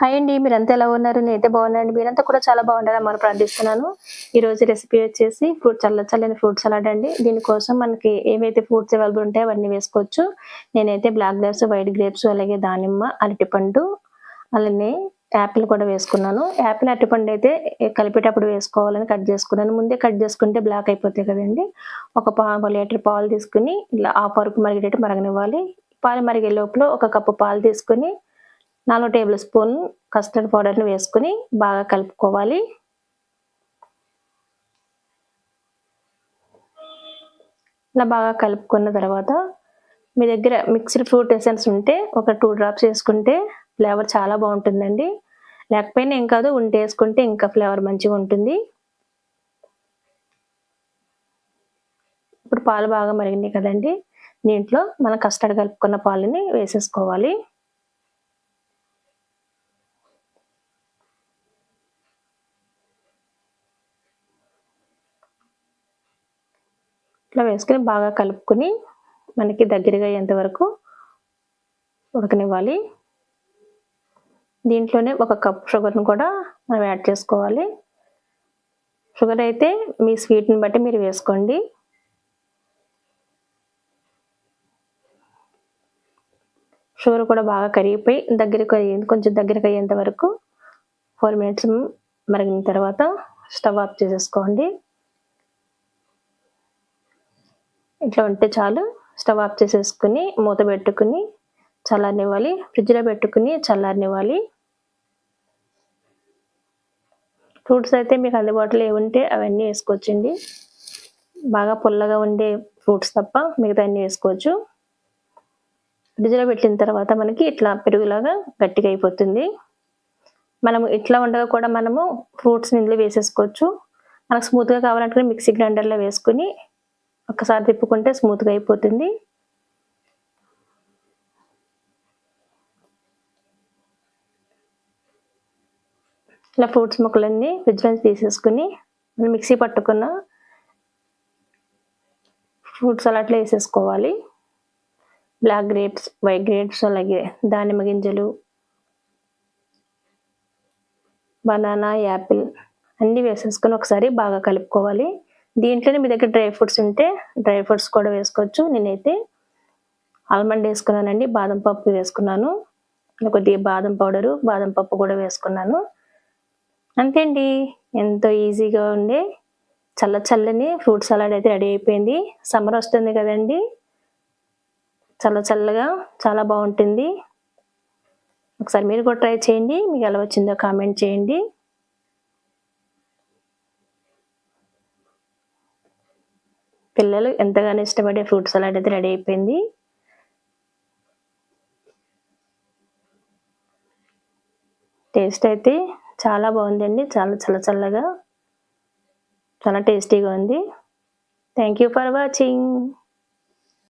Hi అండి మీరంతా ఎలా ఉన్నారు? నేనైతే బాగున్నాను మీరంతా కూడా చాలా బాగుండాలని మనం ప్రార్థిస్తున్నాను. ఈరోజు రెసిపీ వచ్చేసి ఫ్రూట్ చల్ల చల్లని ఫ్రూట్ సలాడ్ అండి. దీనికోసం మనకి ఏవైతే ఫ్రూట్స్ అవైలబుల్ ఉంటాయో అవన్నీ వేసుకోవచ్చు. నేనైతే బ్లాక్ గ్రేప్స్ వైట్ గ్రేప్స్ అలాగే దానిమ్మ అరటిపండు అలానే యాపిల్ కూడా వేసుకున్నాను. యాపిల్ అరటిపండు అయితే కలిపేటప్పుడు వేసుకోవాలని కట్ చేసుకున్నాను. ముందే కట్ చేసుకుంటే బ్లాక్ అయిపోతాయి కదండి. ఒక పావు లీటర్ పాలు తీసుకుని ఇలా ఆ పరుపు మరిగేటట్టు మరగనివ్వాలి. పాలు మరిగే లోపల ఒక కప్పు పాలు తీసుకుని నాలుగు టేబుల్ స్పూన్ కస్టర్డ్ పౌడర్ని వేసుకుని బాగా కలుపుకోవాలి. ఇలా బాగా కలుపుకున్న తర్వాత మీ దగ్గర మిక్స్డ్ ఫ్రూట్ ఎసెన్స్ ఉంటే ఒక టూ డ్రాప్స్ వేసుకుంటే ఫ్లేవర్ చాలా బాగుంటుందండి. లేకపోయినా ఏం కాదు ఉంటే వేసుకుంటే ఇంకా ఫ్లేవర్ మంచిగా ఉంటుంది. ఇప్పుడు పాలు బాగా మరిగినాయి కదండి. దీంట్లో మనం కస్టర్డ్ కలుపుకున్న పాలని వేసేసుకోవాలి. ఇట్లా వేసుకుని బాగా కలుపుకొని మనకి దగ్గరగా అయ్యేంత వరకు ఉడకనివ్వాలి. దీంట్లోనే ఒక కప్ షుగర్ని కూడా మనం యాడ్ చేసుకోవాలి. షుగర్ అయితే మీ స్వీట్ని బట్టి మీరు వేసుకోండి. షుగర్ కూడా బాగా కరిగిపోయి దగ్గరికి కొంచెం దగ్గరికి అయ్యేంత వరకు ఫోర్ మినిట్స్ మరిగిన తర్వాత స్టవ్ ఆఫ్ చేసేసుకోండి. ఇట్లా ఉంటే చాలు. స్టవ్ ఆఫ్ చేసేసుకుని మూత పెట్టుకుని చల్లారనివ్వాలి. ఫ్రిడ్జ్లో పెట్టుకుని చల్లారనివ్వాలి. ఫ్రూట్స్ అయితే మీకు అందుబాటులో ఏముంటే అవన్నీ వేసుకోవచ్చండి. బాగా పుల్లగా ఉండే ఫ్రూట్స్ తప్ప మిగతా అన్నీ వేసుకోవచ్చు. ఫ్రిడ్జ్లో పెట్టిన తర్వాత మనకి ఇట్లా పెరుగులాగా గట్టిగా అయిపోతుంది. మనము ఇట్లా ఉండగా కూడా మనము ఫ్రూట్స్ని ఇందులో వేసేసుకోవచ్చు. మనకు స్మూత్గా కావాలంటే మిక్సీ గ్రైండర్లో వేసుకుని ఒక్కసారి తిప్పుకుంటే స్మూత్గా అయిపోతుంది. ఇలా ఫ్రూట్స్ ముక్కలన్నీ ఫ్రిడ్జ్లోంచి తీసేసుకుని మిక్సీ పట్టుకున్న ఫ్రూట్స్ అలాట్లో వేసేసుకోవాలి. బ్లాక్ గ్రేప్స్ వైట్ గ్రేప్స్ అలాగే దానిమ్మ గింజలు బనానా యాపిల్ అన్నీ వేసేసుకొని ఒకసారి బాగా కలుపుకోవాలి. దీంట్లోనే మీ దగ్గర డ్రై ఫ్రూట్స్ ఉంటే డ్రై ఫ్రూట్స్ కూడా వేసుకోవచ్చు. నేనైతే ఆల్మండ్ వేసుకున్నానండి బాదం పప్పు వేసుకున్నాను. కొద్దిగా బాదం పౌడరు బాదం పప్పు కూడా వేసుకున్నాను. అంతే అండి ఎంతో ఈజీగా ఉండే చల్ల చల్లని ఫ్రూట్ సలాడ్ అయితే రెడీ అయిపోయింది. సమ్మర్ వస్తుంది కదండి. చల్ల చల్లగా చాలా బాగుంటుంది. ఒకసారి మీరు కూడా ట్రై చేయండి. మీకు ఎలా వచ్చిందో కామెంట్ చేయండి. పిల్లలు ఎంతగానో ఇష్టపడే ఫ్రూట్ సలాడ్ అయితే రెడీ అయిపోయింది. టేస్ట్ అయితే చాలా బాగుందండి. చాలా చల్ల చల్లగా. చాలా టేస్టీగా ఉంది. Thank you for watching